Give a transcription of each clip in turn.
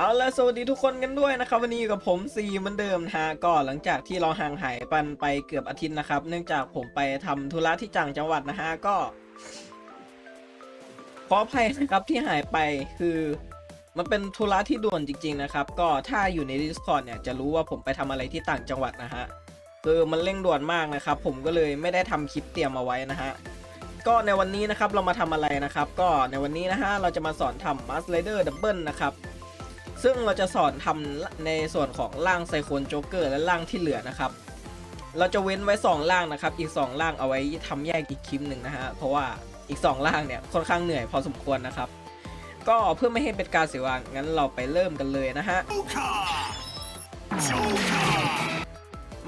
เอาละสวัสดีทุกคนกันด้วยนะครับวันนี้อยู่กับผมซีเหมือนเดิมนะฮะก็หลังจากที่เราห่างหายปันไปเกือบอาทิตย์นะครับ เนื่องจากผมไปทำธุระที่จังจังหวัดนะฮะก็ขออภัยนะครับที่หายไปคือมันเป็นธุระที่ด่วนจริง ๆนะครับ ก็ถ้าอยู่ใน Discord เนี่ยจะรู้ว่าผมไปทำอะไรที่ต่างจังหวัดนะฮะคือมันเร่งด่วนมากนะครับ ผมก็เลยไม่ได้ทำคลิปเตรียมเอาไว้นะฮะก็ในวันนี้นะครับเรามาทำอะไรนะครับ ก็ในวันนี้นะฮะเราจะมาสอนทำ Mask Rider Double นะครับ ซึ่งเราจะสอนทำในส่วนของร่างไซโคนโจ๊กเกอร์และร่างที่เหลือนะครับ เราจะเว้นไว้ 2 ร่างนะครับ อีก 2 ร่างเอาไว้ทำแยกอีกคลิปหนึ่งนะฮะ เพราะว่าอีก 2 ร่างเนี่ยค่อนข้างเหนื่อยพอสมควรนะครับ ก็เพื่อไม่ให้เป็นการเสียเวลางั้นเราไปเริ่มกันเลยนะฮะ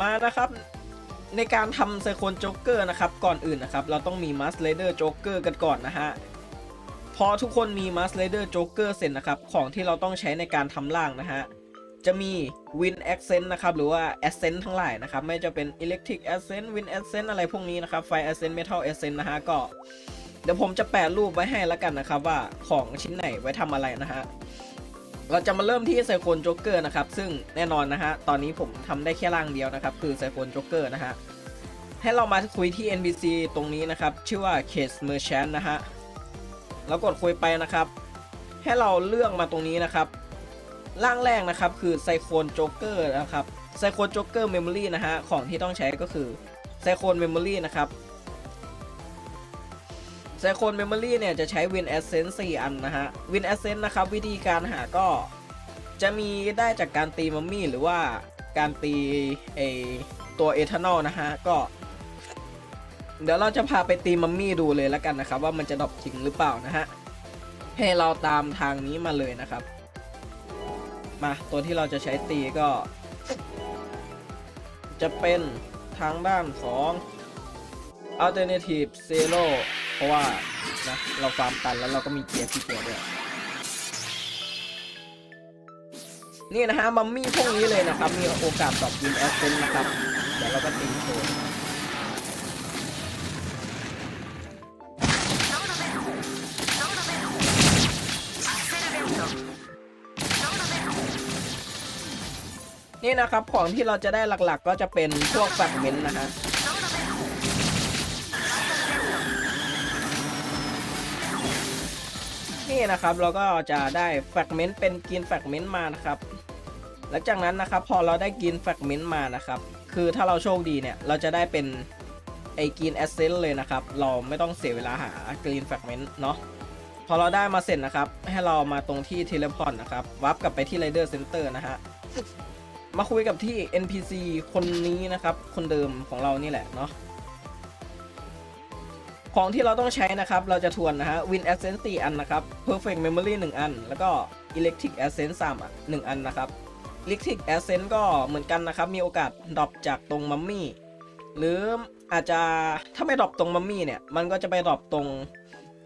มานะครับในการทำไซโคนโจ๊กเกอร์นะครับ ก่อนอื่นนะครับ เราต้องมีมัสเลเดอร์โจ๊กเกอร์กันก่อนนะฮะ อทุกคนมีมัสเลเดอร์โจ๊กเกอร์เสร็จนะครับ ของที่เราต้องใช้ในการทำล่างนะฮะ จะมี Win Accent นะครับ หรือว่า Accent ทั้งหลายนะครับ ไม่จะเป็น Electric Accent Win Accent อะไรพวกนี้นะครับ Fire Accent Metal Accent นะฮะ ก็ เดี๋ยวผมจะแปะรูปไว้ให้แล้วกันนะครับ ว่าของชิ้นไหนไว้ทำอะไรนะฮะ เราจะมาเริ่มที่ไซโคนโจ๊กเกอร์นะครับ ซึ่งแน่นอนนะฮะ ตอนนี้ผมทำได้แค่ร่างเดียวนะครับ คือไซโคนโจ๊กเกอร์นะฮะ ให้เรามาคุยที่ NPC ตรงนี้นะครับ ชื่อว่า Case Merchant นะฮะ แล้วกดคุยไปนะครับ ให้เราเลือกมาตรงนี้นะครับ ร่างแรกนะครับคือไซโคนโจ๊กเกอร์นะครับไซโคนโจ๊กเกอร์เมมโมรีนะฮะของที่ต้องใช้ก็คือไซโคนเมมโมรีนะครับไซโคนเมมโมรีเนี่ยจะใช้ Win Essence 4อันนะฮะ Win Essence นะครับวิธีการหาก็จะมีได้จากการตีมัมมี่หรือว่าการตีไอตัวเอทานอลนะฮะ ก็ เดี๋ยวเราจะพาไปตีมัมมี่ดูเลยแล้วกันนะครับ ว่ามันจะดรอปจริงหรือเปล่านะฮะให้เราตามทางนี้มาเลยนะครับ มาตัวที่เราจะใช้ตีก็ จะเป็นทางด้านของ Alternative Zero เพราะว่านะเราฟาร์มตันแล้วเราก็มีเกียร์ที่เกียร์ด้วยนี่นะฮะมัมมี่พวกนี้เลยนะครับ มีโอกาสตอบยินแอสเซนนะครับ เดี๋ยวเราก็ตีโชว์ นี่นะครับของที่เราจะได้หลักๆ ก็จะเป็นพวกแฟกเมนต์นะฮะนี่นะครับเราก็จะได้แฟกเมนต์เป็นกินแฟกเมนต์มานะครับ หลังจากนั้นนะครับพอเราได้กินแฟกเมนต์มานะครับ คือถ้าเราโชคดีเนี่ยเราจะได้เป็นไอ้กินแอสเซนเลยนะครับ เราไม่ต้องเสียเวลาหากรีนแฟกเมนต์เนาะพอเราได้มาเสร็จนะครับ ให้เรามาตรงที่เทเลพอร์ตนะครับวับกลับไปที่ไรเดอร์เซ็นเตอร์นะฮะ มาคุยกับที่ NPC คนนี้นะครับ คนเดิมของเรานี่แหละเนาะของที่เราต้องใช้นะครับ เราจะทวนนะฮะ Win Essence 4อันนะครับ Perfect Memory 1 อัน แล้วก็ Electric Essence 3อะ1อันนะครับ Electric Essence ก็เหมือนกันนะครับ มีโอกาสดรอปจากตรงมัมมี่ หรืออาจจะถ้าไม่ดรอปตรงมัมมี่เนี่ย มันก็จะไปดรอปตรง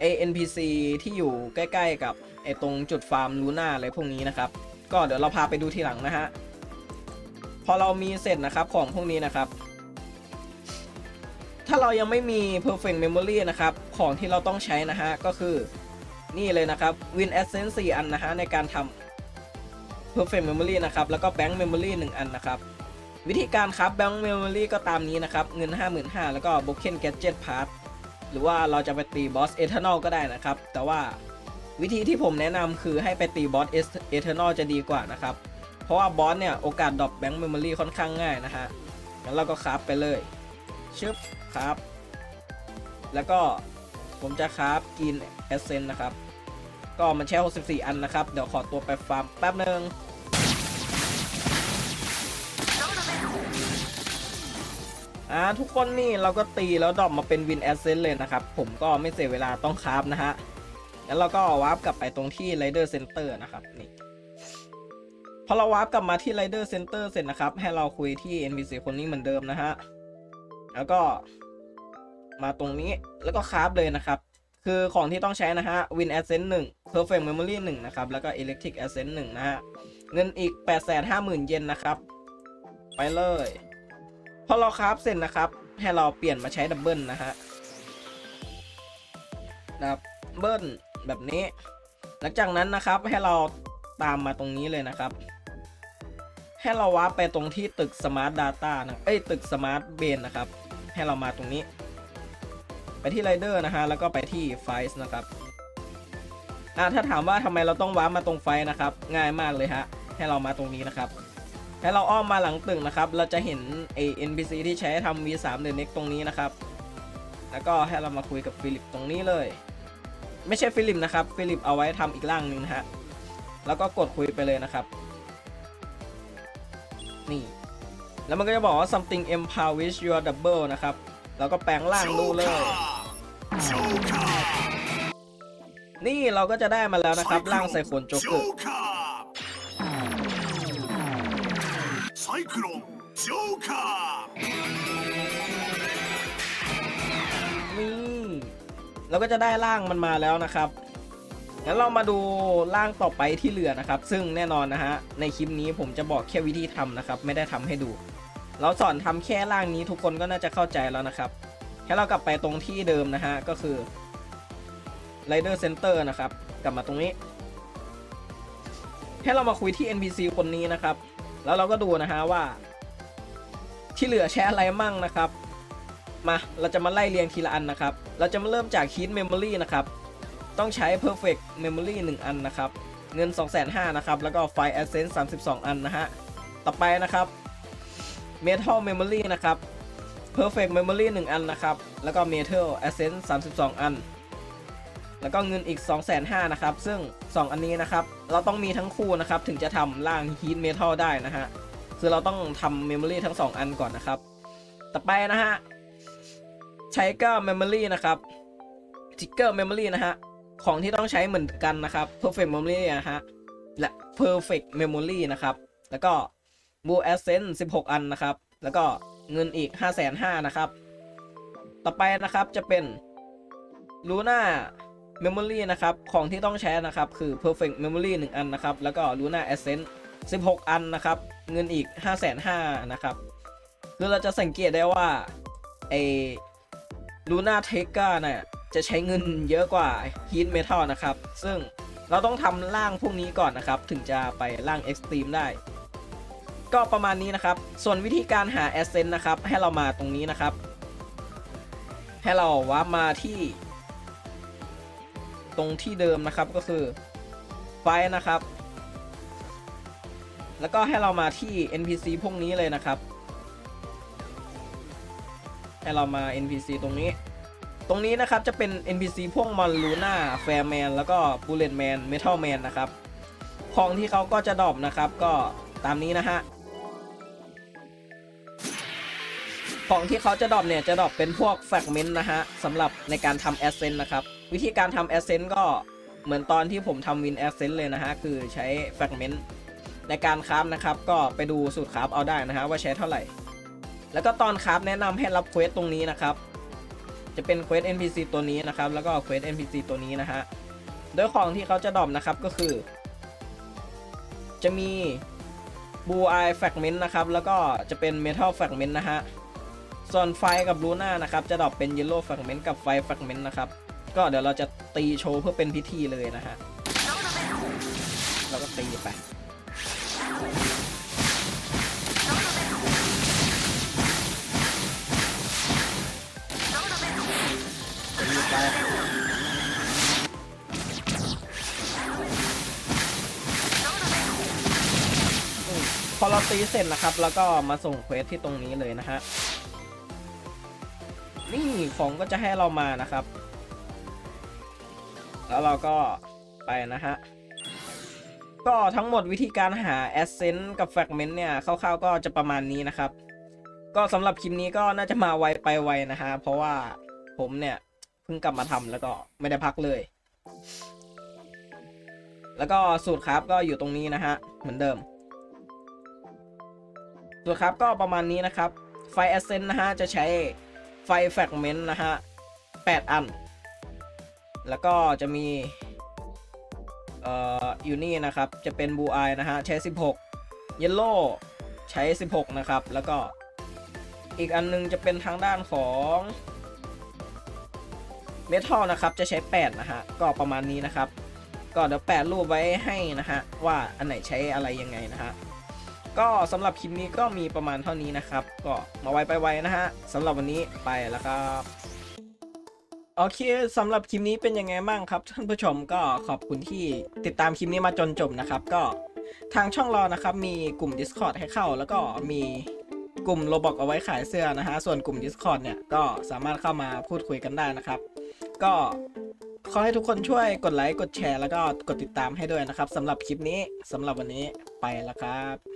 ANPC ที่อยู่ใกล้ ๆ กับไอ้ตรงจุดฟาร์มลูน่าอะไรพวกนี้นะครับ ก็เดี๋ยวเราพาไปดูทีหลังนะฮะ พอเรามีเสร็จนะครับของพวกนี้นะครับ ถ้าเรายังไม่มี perfect memory นะครับ ของที่เราต้องใช้นะฮะ ก็คือนี่เลยนะครับ win essence 4อันนะฮะในการทำ perfect memory นะครับ แล้วก็ bank memory 1 อันนะครับ วิธีการครับ bank memory ก็ตามนี้นะครับ เงิน 55,000 แล้วก็ broken gadget part หรือว่าเราจะไปตีบอส eternal ก็ได้นะครับ แต่ว่าวิธีที่ผมแนะนำคือให้ไปตีบอส eternal จะดีกว่านะครับ เพราะว่าบอสเนี่ยโอกาสดรอปแบงค์เมมโมรี่ค่อนข้างง่ายนะฮะ งั้นเราก็คราฟไปเลยชึบครับแล้วก็ผมจะคราฟกินเอเซนนะครับ ก็มันแช่ 64 อันนะครับ เดี๋ยวขอตัวไปฟาร์มแป๊บหนึ่งอ่าทุกคนนี่เราก็ตีแล้วดรอปมาเป็นวินแอสเซนเลยนะครับ ผมก็ไม่เสียเวลาต้องคราฟนะฮะงั้นเราก็วาร์ปกลับไปตรงที่ Rider Center นะครับ นี่ พอเราวาร์ปกลับมาที่ Rider Center เสร็จนะครับ ให้เราคุยที่ NPC คนนี้เหมือนเดิมนะฮะ แล้วก็มาตรงนี้แล้วก็คราฟเลยนะครับ คือของที่ต้องใช้นะฮะ Win Ascent 1 Perfect Memory 1 นะครับ แล้วก็ Electric Ascent 1 นะฮะ เงินอีก 850,000 เยนนะครับ ไปเลย พอเราคราฟเสร็จนะครับ ให้เราเปลี่ยนมาใช้ดับเบิลนะฮะ ดับเบิลแบบนี้ หลังจากนั้นนะครับให้เราตามมาตรงนี้เลยนะครับ ให้เราวาร์ปไปตรงที่ตึก Smart Data นะเอ้ยตึก Smart b a n นะครับ ให้เรามาตรงนี้ ไปที่ Rider นะฮะ แล้วก็ไปที่ f i l e นะครับอะถ้าถามว่าทำไมเราต้องวาร์ปมาตรงไฟล์นะครับ ง่ายมากเลยฮะ ให้เรามาตรงนี้นะครับ ให้เราอ้อมมาหลังตึกนะครับ เราจะเห็นไอ NPC ที่ใช้ทำ V3 The Next ตรงนี้นะครับ แล้วก็ให้เรามาคุยกับฟิลิปตรงนี้เลย ไม่ใช่ฟิลิปนะครับ ฟิลิปเอาไว้ทำอีกร่างหนึ่งนะฮะ แล้วก็กดคุยไปเลยนะครับ นี่ แล้วมันก็จะบอกว่า something empowers your double นะครับ แล้วก็แปลงร่างดูเลย นี่เราก็จะได้มาแล้วนะครับ ร่างไซโคลโจกุไซโคลโจกนี่เราก็จะได้ร่างมันมาแล้วนะครับ งั้นเรามาดูร่างต่อไปที่เหลือนะครับ ซึ่งแน่นอนนะฮะในคลิปนี้ผมจะบอกแค่วิธีทำนะครับ ไม่ได้ทำให้ดู เราสอนทำแค่ร่างนี้ทุกคนก็น่าจะเข้าใจแล้วนะครับแค่เรากลับไปตรงที่เดิมนะฮะก็คือ Rider Center นะครับ กลับมาตรงนี้ ให้เรามาคุยที่ NPC คนนี้นะครับ แล้วเราก็ดูนะฮะว่า ที่เหลือใช้อะไรมั่งนะครับ มาเราจะมาไล่เรียงทีละอันนะครับ เราจะมาเริ่มจาก Heat Memory นะครับ ต้องใช้ Perfect Memory 1 อันนะครับ เงิน 2,500นะครับ แล้วก็ File Essence 32 อันนะฮะ ต่อไปนะครับ Metal Memory นะครับ Perfect Memory 1 อันนะครับ แล้วก็ Metal Essence 32 อัน แล้วก็เงินอีก 2,500นะครับ ซึ่ง 2 อันนี้นะครับ เราต้องมีทั้งคู่นะครับ ถึงจะทำร่าง Heat Metal ได้นะฮะ คือเราต้องทำ Memory ทั้ง 2 อันก่อนนะครับ ต่อไปนะฮะ ใช้ก็ Memory นะครับ Trigger Memory นะฮะ ของที่ต้องใช้เหมือนกันนะครับ Perfect Memory นะฮะ และ Perfect Memory นะครับ แล้วก็ Blue Essence 16 อันนะครับ แล้วก็เงินอีก 5 5 0 0 0นะครับ ต่อไปนะครับจะเป็น Luna Memory นะครับ ของที่ต้องใช้นะครับ คือ Perfect Memory 1 อันนะครับ แล้วก็ Luna Essence 16 อันนะครับ เงินอีก 5 5 0 0 0นะครับ คือเราจะสังเกตได้ว่าไอ Luna t e k a เนี่ย จะใช้เงินเยอะกว่า Heat Metal นะครับ ซึ่งเราต้องทำร่างพวกนี้ก่อนนะครับ ถึงจะไปร่าง Extreme ได้ ก็ประมาณนี้นะครับ ส่วนวิธีการหา Ascent นะครับ ให้เรามาตรงนี้นะครับ ให้เราวาร์ปมาที่ ตรงที่เดิมนะครับก็คือไฟนะครับ แล้วก็ให้เรามาที่ NPC พวกนี้เลยนะครับ ให้เรามา NPC ตรงนี้ ตรงนี้นะครับจะเป็น NPC พวกมอนลูน่าแฟร์แมนแล้วก็บูเลตแมนเมทัลแมนนะครับของที่เขาก็จะดรอปนะครับก็ตามนี้นะฮะของที่เขาจะดรอปเนี่ยจะดรอปเป็นพวกแฟกเมนต์นะฮะสำหรับในการทำแอสเซนต์นะครับ วิธีการทำแอสเซนต์ก็เหมือนตอนที่ผมทำวินแอสเซนต์เลยนะฮะ คือใช้แฟกเมนต์ในการคราฟนะครับ ก็ไปดูสูตรคราฟเอาได้นะฮะ ว่าใช้เท่าไหร่ แล้วก็ตอนคราฟแนะนำให้รับเควสตรงนี้นะครับ จะเป็นเควส NPC ตัวนี้นะครับ แล้วก็เควส NPC ตัวนี้นะฮะ โดยของที่เขาจะดรอปนะครับก็คือ จะมี Blue Eye Fragment นะครับ แล้วก็จะเป็น Metal Fragment นะฮะ ส่วนไฟกับลูน่านะครับ จะดรอปเป็น Yellow Fragment กับไฟ Fragment นะครับ ก็เดี๋ยวเราจะตีโชว์เพื่อเป็นพิธีเลยนะฮะ เราก็ตีไป ไปอืมพอเราตีเสร็จนะครับ แล้วก็มาส่งเควสที่ตรงนี้เลยนะฮะ นี่ของก็จะให้เรามานะครับ แล้วเราก็ไปนะฮะ ก็ทั้งหมดวิธีการหา Ascent กับ Fragment เนี่ยคร่าวๆก็จะประมาณนี้นะครับ ก็สำหรับคลิปนี้ก็น่าจะมาไวไปไวนะฮะ เพราะว่าผมเนี่ย เพิ่งกลับมาทำแล้วก็ไม่ได้พักเลย แล้วก็สูตรครับก็อยู่ตรงนี้นะฮะ เหมือนเดิม สูตรครับก็ประมาณนี้นะครับ ไฟ Ascent นะฮะ จะใช้ไฟ Fragment นะฮะ8อัน แล้วก็จะมี เอ่อ อยู่นี่นะครับ จะเป็น Blue Eye นะฮะ ใช้ 16 Yellow ใช้ 16 นะครับ แล้วก็อีกอันนึงจะเป็นทางด้านของ เมทัลนะครับจะใช้ 8 นะฮะ ก็ประมาณนี้นะครับ ก็เดี๋ยวแปะรูปไว้ให้นะฮะ ว่าอันไหนใช้อะไรยังไงนะฮะ ก็สำหรับคลิปนี้ก็มีประมาณเท่านี้นะครับ ก็มาไวไปไวนะฮะสำหรับวันนี้ไปแล้วครับโอเคสำหรับคลิปนี้เป็นยังไงบ้างครับท่านผู้ชมก็ขอบคุณที่ติดตามคลิปนี้มาจนจบนะครับ ก็ทางช่องเรานะครับมีกลุ่ม Discord ให้เข้า แล้วก็มีกลุ่มโลบอกเอาไว้ขายเสื้อนะฮะส่วนกลุ่ม Discord เนี่ยก็สามารถเข้ามาพูดคุยกันได้นะครับ ก็ขอให้ทุกคนช่วยกดไลค์ กดแชร์ แล้วก็กดติดตามให้ด้วยนะครับสำหรับคลิปนี้สำหรับวันนี้ไปแล้วครับ